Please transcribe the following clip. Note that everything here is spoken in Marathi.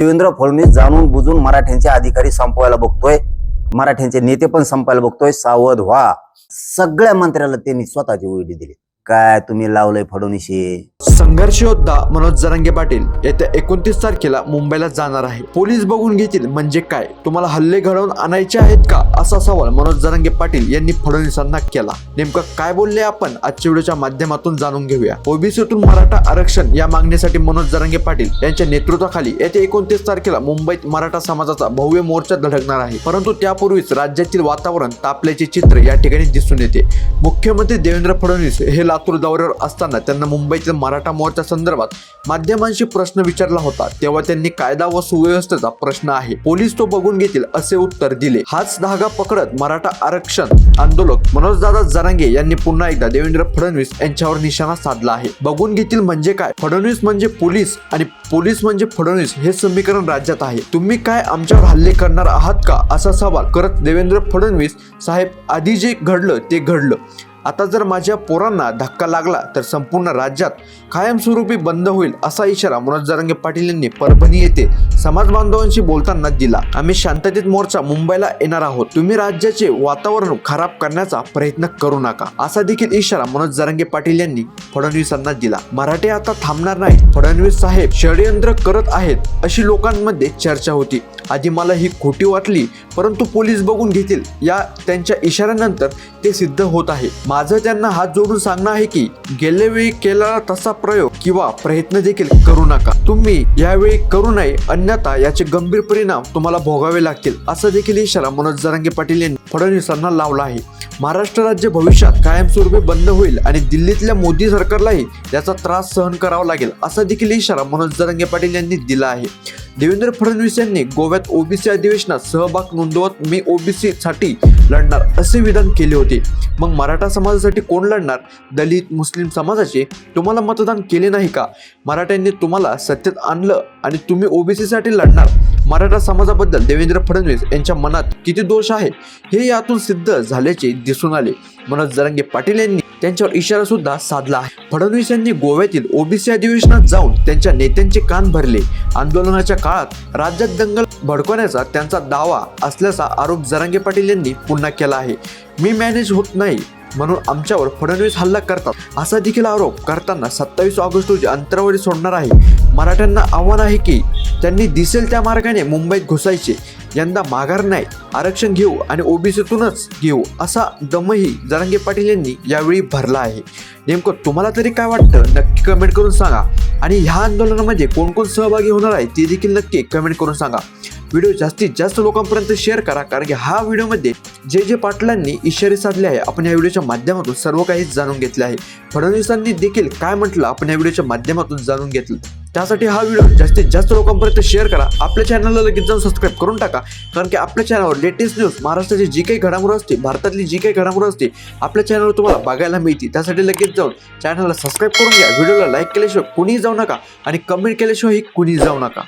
देवेंद्र फडणवीस जाणून बुजून मराठ्यांचे अधिकारी संपवायला बघतोय. मराठ्यांचे नेते पण संपायला बघतोय. सावध व्हा. सगळ्या मंत्र्याला त्यांनी स्वतःची उडी दिली. काय तुम्ही लावलंय फडणवीशी संघर्ष योद्धा मनोज जरांगे पाटील येत्या एकोणतीस तारखेला मुंबईला जाणार आहे. पोलीस बघून घेतील म्हणजे काय? तुम्हाला हल्ले घडवून आणायचे आहेत का? असा सवाल मनोज जरांगे पाटील यांनी फडणवीसांना केला. नेमकं काय बोलले आपण? आजच्या व्हिडिओच्या माध्यमातून जाणून घेऊया. ओबीसीतून मराठा आरक्षण या मागणीसाठी मनोज जरांगे पाटील यांच्या नेतृत्वाखाली येत्या एकोणतीस तारखेला मुंबईत मराठा समाजाचा भव्य मोर्चा धडकणार आहे. परंतु त्यापूर्वीच राज्यातील वातावरण तापल्याचे चित्र या ठिकाणी दिसून येते. मुख्यमंत्री देवेंद्र फडणवीस हे लातूर दौऱ्यावर असताना त्यांना मुंबईतील मराठा मोर्चा संदर्भात माध्यमांशी प्रश्न विचारला होता. तेव्हा त्यांनी कायदा व सुव्यवस्थेचा प्रश्न आहे. पोलीस तो बघून घेतील असे उत्तर दिले. हाच धागा पकडत मराठा आरक्षण आंदोलक मनोजदादा जरांगे यांनी पुन्हा एकदा देवेंद्र फडणवीस यांच्यावर निशाणा साधला आहे. बघून घेतील म्हणजे काय? फडणवीस म्हणजे पोलीस आणि पोलीस म्हणजे फडणवीस हे समीकरण राज्यात आहे. तुम्ही काय आमच्यावर हल्ले करणार आहात का? असा सवाल करत देवेंद्र फडणवीस साहेब आधी जे घडलं ते घडलं. आता जर माझ्या पोरांना धक्का लागला तर संपूर्ण राज्यात कायमस्वरूपी बंद होईल असा इशारा मनोज जरांगे पाटील यांनी परभणी येथे समाज बांधवांशी बोलताना दिला. आम्ही शांततेत मोर्चा मुंबईला येणार आहोत. तुम्ही राज्याचे वातावरण खराब करण्याचा प्रयत्न करू नका. असा देखील इशारा मनोज जरांगे पाटील यांनी फडणवीसांना दिला. मराठे आता थांबणार नाही फडणवीस साहेब षडयंत्र करत आहेत अशी लोकांमध्ये चर्चा होती. आधी मला ही खोटी वाटली परंतु पोलीस बघून घेतील. या त्यांच्या इशाऱ्यानंतर ते सिद्ध होत आहे. माझं त्यांना हात जोडून सांगणं आहे की गेल्या वेळी केलेला तसा प्रयोग किंवा प्रयत्न देखील करू नका. तुम्ही यावेळी करू नये अन्य अन्यथा याचे गंभीर परिणाम तुम्हाला भोगावे लागतील. असा देखील इशारा मनोज जरांगे पाटील यांनी फडणवीसांना लावला आहे. महाराष्ट्र राज्य भविष्यात कायमस्वरूपी बंद होईल आणि दिल्लीतल्या मोदी सरकारलाही याचा त्रास सहन करावा लागेल असा देखील इशारा मनोज जरांगे पाटील यांनी दिला आहे. देवेंद्र फडणवीस यांनी गोव्यात ओबीसी अधिवेशनात सहभाग नोंदवत मी ओबीसी साठी लढणार असे विधान केले होते. मग मराठा समाजासाठी कोण लढणार? दलित मुस्लिम समाजाचे तुम्हाला मतदान केले नाही का? मराठ्यांनी तुम्हाला सत्तेत आणलं आणि तुम्ही ओबीसीसाठी लढणार. मराठा समाजाबद्दल देवेंद्र फडणवीस यांच्या मनात किती दोष आहे हे यातून सिद्ध झाल्याचे दिसून आले. मनोज जरांगे पाटील यांनी त्यांच्यावर इशारा सुद्धा साधला आहे. फडणवीस यांनी गोव्यातील ओबीसी अधिवेशनात जाऊन त्यांच्या नेत्यांचे कान भरले. आंदोलनाच्या काळात राज्यात दंगल भडकवण्याचा त्यांचा दावा असल्याचा आरोप जरांगे पाटील यांनी पुन्हा केला आहे. मी मॅनेज होत नाही म्हणून आमच्यावर फडणवीस हल्ला करतात असा देखील आरोप करताना सत्तावीस ऑगस्ट रोजी अंतरावरी सोडणार आहे. मराठ्यांना आव्हान आहे की त्यांनी दिसेल त्या मार्गाने मुंबईत घुसायचे. यंदा माघार नाही आरक्षण घेऊ आणि ओबीसीतूनच घेऊ असा दमही जरांगे पाटील यांनी यावेळी भरला आहे. नेमकं तुम्हाला तरी काय वाटतं? नक्की कमेंट करून सांगा. आणि ह्या आंदोलनामध्ये कोण कोण सहभागी होणार आहे ते देखील नक्की कमेंट करून सांगा. व्हिडिओ जास्तीत जास्त लोकांपर्यंत शेअर करा कारण की हा व्हिडिओमध्ये जे जे पाटलांनी इशारे साधले आहे आपण या व्हिडिओच्या माध्यमातून सर्व काही जाणून घेतले आहे. फडणवीसांनी देखील काय म्हटलं आपण या व्हिडिओच्या माध्यमातून जाणून घेतलं. त्यासाठी हा व्हिडिओ जास्तीत जास्त लोकांपर्यंत शेअर करा. आपल्या चॅनलला लगेच जाऊन सबस्क्राईब करून टाका कारण की आपल्या चॅनलवर लेटेस्ट न्यूज महाराष्ट्राची जी काही घडामोड असते भारतातली जी काही घडामोड असते आपल्या चॅनलवर तुम्हाला बघायला मिळते त्यासाठी लगेच जाऊन चॅनलला सबस्क्राईब करून घ्या. व्हिडिओला लाईक केल्याशिवाय कुणीही जाऊ नका आणि कमेंट केल्याशिवाय कुणीही जाऊ नका.